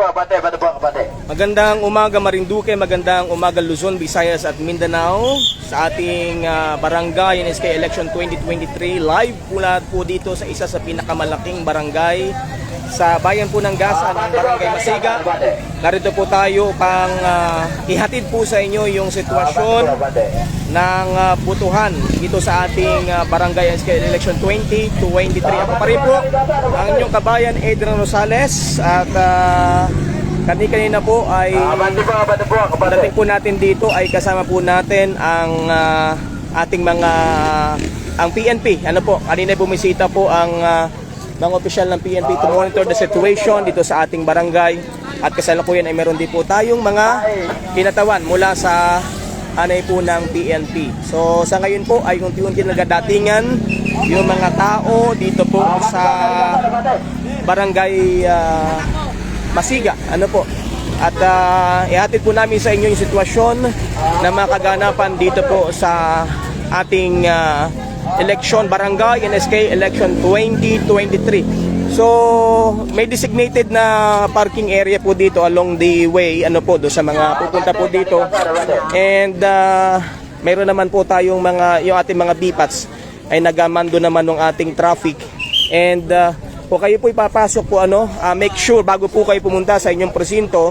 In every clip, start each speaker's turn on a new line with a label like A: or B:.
A: Kapatid, ano po kapatid?
B: Magandang umaga Marinduque, magandang umaga Luzon, Visayas at Mindanao sa ating ah, barangay NSK Election 2023. Live mula po dito sa isa sa pinakamalaking barangay sa bayan po ng Gasa ng Barangay Masiga. Narito po tayo upang ah, ihatid po sa inyo yung sitwasyon. Ng ah, butuhan dito sa ating ah, Barangay Election 2023. Ako pa rin po ang inyong kabayan Adrian Rosales at uh, kanina po ay
A: Kapatid po,
B: natin dito ay kasama po natin ang ah, ating mga ang PNP. Ano po, kanina bumisita po ang ah, mga opisyal ng PNP to monitor the situation dito sa ating barangay. At kasalukuyan ay meron din po tayong mga kinatawan mula sa anay po ng PNP. So sa ngayon po ay unti-unti nagadatingan yung mga tao dito po sa barangay ah, Masiga. Ano po? At ah, ihatid po namin sa inyo yung sitwasyon na mga kaganapan dito po sa ating ah, election barangay NSK election 2023. So, may designated na parking area po dito along the way, ano po, do sa mga pupunta po dito. And ah, mayroon naman po tayong mga, yung ating mga BPATs ay nagamando naman ng ating traffic. And ah, kung kayo po ipapasok po ano, ah, make sure bago po kayo pumunta sa inyong presinto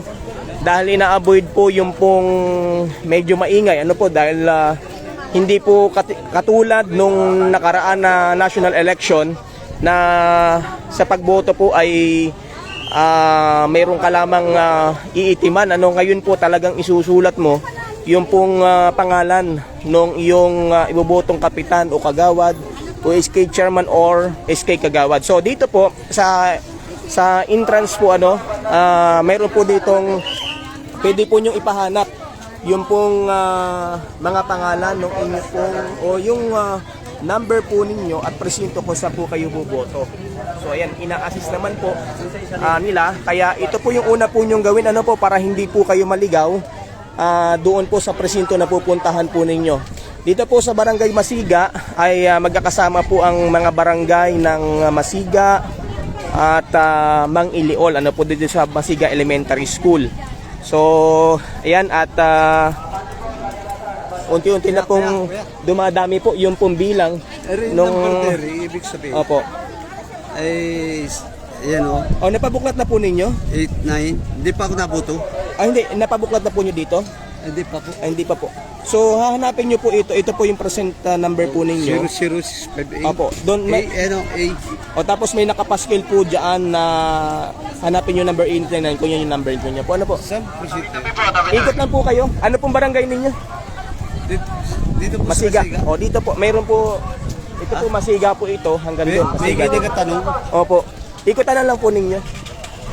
B: dahil ina-avoid po yung pong medyo maingay. Ano po dahil ah, hindi po kat- katulad nung nakaraan na national election na sa pagboto po ay ah, mayroon ka lamang ah, iitiman. Ano ngayon po talagang isusulat mo yung pong ah, pangalan ng iyong ah, ibobotong kapitan o kagawad o SK chairman or SK kagawad. So dito po sa sa entrance po ano, ah, mayroon po ditong pwede po nyo ipahanap yung pong ah, mga pangalan ng inyo pong o yung ah, number po ninyo at presinto kung saan po kayo boboto. So ayan, ina-assist naman po ah, nila. Kaya ito po yung una po nyong gawin ano po para hindi po kayo maligaw ah, doon po sa presinto na pupuntahan po ninyo. Dito po sa Barangay Masiga ay ah, magkakasama po ang mga barangay ng Masiga at ah, Mang Iliol ano po dito sa Masiga Elementary School. So, ayan at ah, unti-unti na pong dumadami po yung pong bilang nung
C: number 30, ibig sabihin,
B: Opo.
C: ay, s- yan o,
B: Oh, napabuklat na po ninyo?
C: 8, 9, hindi pa ako nabuto.
B: Ah, hindi, napabuklat na po nyo dito?
C: Hindi pa po.
B: Ah, hindi pa po. So, hahanapin nyo po ito. Ito po yung present ah, number po ninyo.
C: 00658.
B: Opo, doon
C: A,
B: may,
C: ano, A.
B: o tapos may nakapaskil po dyan na hanapin yung number 89 kung yan yung number niyo po. Ano po?
C: Sam, presente.
B: Ikot lang po kayo. Ano pong barangay ninyo?
C: Dito, dito po
B: Masiga.
C: sa Masiga.
B: O dito po, mayroon po ito po Masiga po ito hanggang doon.
C: may
B: Masiga.
C: ganyan ka tanong,
B: Opo. Ikutan na lang po ninyo.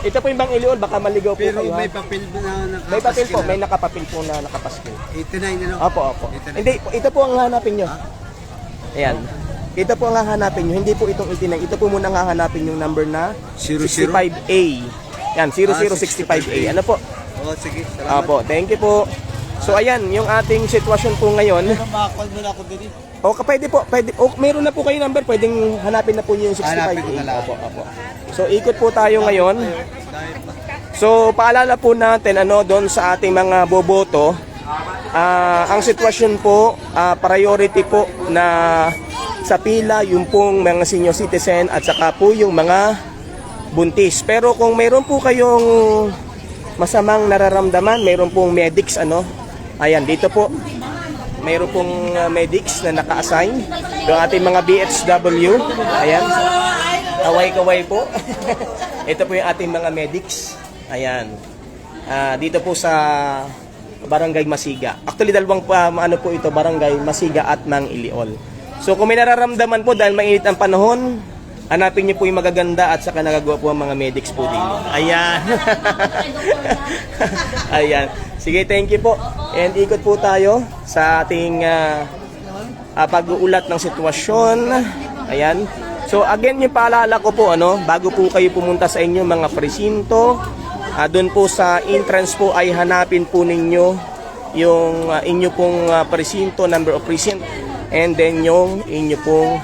B: Ito po yung Bang Ilion, baka maligaw po
C: pero
B: kayo. ha?
C: may papel na
B: May papel po,
C: nakapaskil
B: may
C: na.
B: nakapapil po na nakapaskil.
C: 89 ano?
B: Opo, opo.
C: 89.
B: Hindi, ito po ang hahanapin nyo. Ayan. Ito po ang hahanapin nyo, hindi po itong 89. Ito po muna ang hahanapin yung number na
C: 00?
B: 65A. Yan, 0065A. Ano po?
C: Oh, sige, salamat.
B: Opo, thank you po. So ayan, yung ating sitwasyon po ngayon.
C: Mo na ako din.
B: O, ka- pwede po, pwede, o, meron na po kayo number, pwedeng hanapin na po niyo yung 65A.
C: Hanapin ko na lang.
B: Opo, opo. So, ikot po tayo ngayon. So, paalala po natin ano doon sa ating mga boboto. ah, ang sitwasyon po, ah, priority po na sa pila yung pong mga senior citizen at saka po yung mga buntis. Pero kung meron po kayong masamang nararamdaman, meron pong medics ano. Ayan, dito po. Meron pong ah, medics na naka-assign. Yung ating mga BHW. Ayan. Kaway-kaway po. Ito po yung ating mga medics. Ayan. Ah, dito po sa Barangay Masiga. Actually, dalawang pa, ano po ito, Barangay Masiga at Mang Iliol. So, kung may nararamdaman po dahil mainit ang panahon, hanapin niyo po yung magaganda at saka nagagawa po ang mga medics po dito. Ayan. Ayan. Sige, thank you po. And ikot po tayo sa ating ah, ah, pag-uulat ng sitwasyon. Ayan. So again, yung paalala ko po, ano, bago po kayo pumunta sa inyong mga presinto, ah, doon po sa entrance po ay hanapin po ninyo yung ah, inyo pong ah, presinto, number of precinct, and then yung inyo pong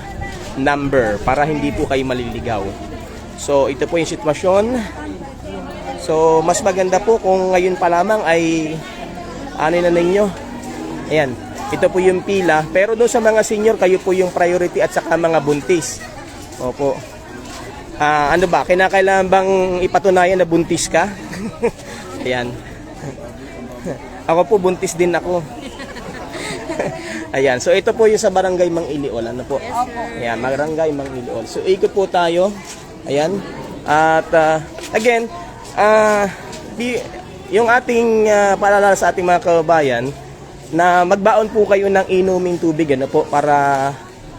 B: number para hindi po kayo maliligaw. So ito po yung sitwasyon. So, mas maganda po kung ngayon pa lamang ay ano na ninyo. Ayan, ito po yung pila. Pero doon sa mga senior, kayo po yung priority at saka mga buntis. Opo. Ah, ano ba, kinakailangan bang ipatunayan na buntis ka? Ayan. ako po, buntis din ako. Ayan, so ito po yung sa Barangay Mang Iliol. Ano po? Ayan, Barangay Mang Iliol. So ikot po tayo. Ayan. At ah, again, ah, di, yung ating uh, paalala sa ating mga kababayan na magbaon po kayo ng inuming tubig ano po para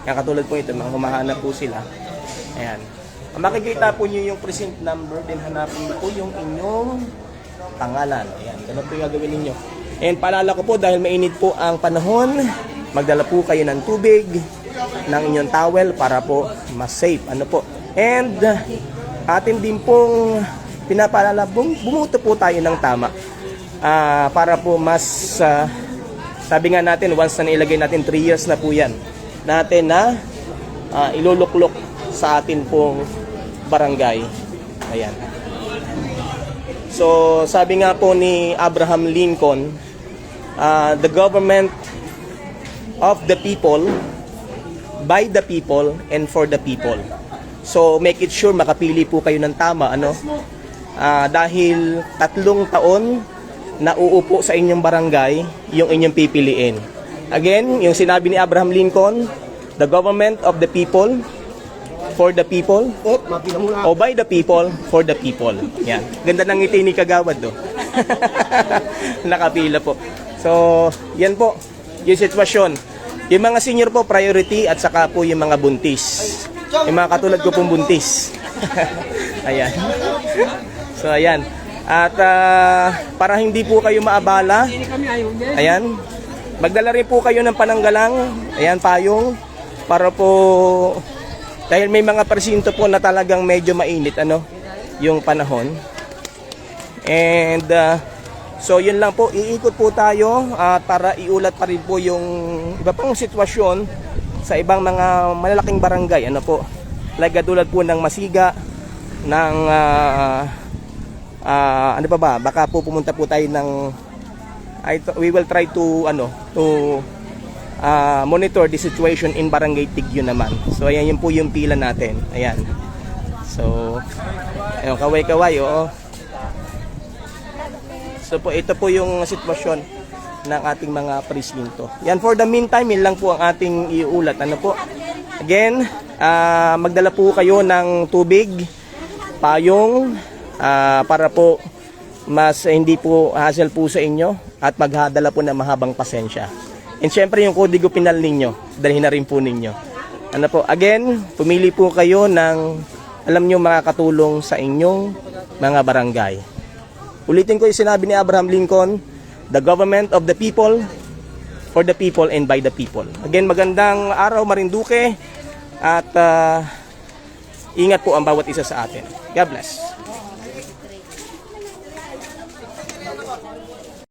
B: yan katulad po ito, mga po sila. Ayan. Makikita po niyo yung present number, din hanapin po yung inyong pangalan. Ayan, ganun po yung gagawin ninyo. And paalala ko po dahil mainit po ang panahon, magdala po kayo ng tubig, ng inyong towel para po mas safe. Ano po? And uh, atin din pong pinapaalala, bum- bumuto po tayo ng tama. Ah, para po mas, ah, sabi nga natin, once na nailagay natin 3 years na po yan, natin na ah, iluluklok sa atin pong barangay. Ayan. So, sabi nga po ni Abraham Lincoln, uh, the government of the people, by the people, and for the people. So, make it sure makapili po kayo ng tama, ano? Ah, dahil tatlong taon na uupo sa inyong barangay yung inyong pipiliin. Again, yung sinabi ni Abraham Lincoln, the government of the people, for the people, o by the people, for the people. Yan. Ganda ng ngiti ni Kagawad do. Nakapila po. So, yan po. Yung sitwasyon. Yung mga senior po, priority at saka po yung mga buntis. Yung mga katulad ko pong buntis. ayan. So, ayan. At ah, para hindi po kayo maabala, ayan, magdala rin po kayo ng pananggalang, ayan, payong, para po dahil may mga presinto po na talagang medyo mainit ano yung panahon. And uh, so yun lang po, iikot po tayo at para iulat pa rin po yung iba pang sitwasyon sa ibang mga malalaking barangay ano po. Like katulad po ng Masiga ng ah, ah, ano pa ba? Baka po pumunta po tayo ng I we will try to ano to ah, monitor the situation in Barangay Tigyo naman. So ayan yun po yung pila natin. Ayan. So ayun kaway-kaway oo. So po ito po yung sitwasyon ng ating mga presinto. Yan for the meantime, yun lang po ang ating iulat. Ano po? Again, ah, magdala po kayo ng tubig, payong ah, para po mas hindi po hassle po sa inyo at maghadala po ng mahabang pasensya. And syempre yung kodigo pinal ninyo, dalhin na rin po ninyo. Ano po, again, pumili po kayo ng alam nyo makakatulong sa inyong mga barangay. Ulitin ko yung sinabi ni Abraham Lincoln, the government of the people, for the people and by the people. Again, magandang araw Marinduque at ah, ingat po ang bawat isa sa atin. God bless.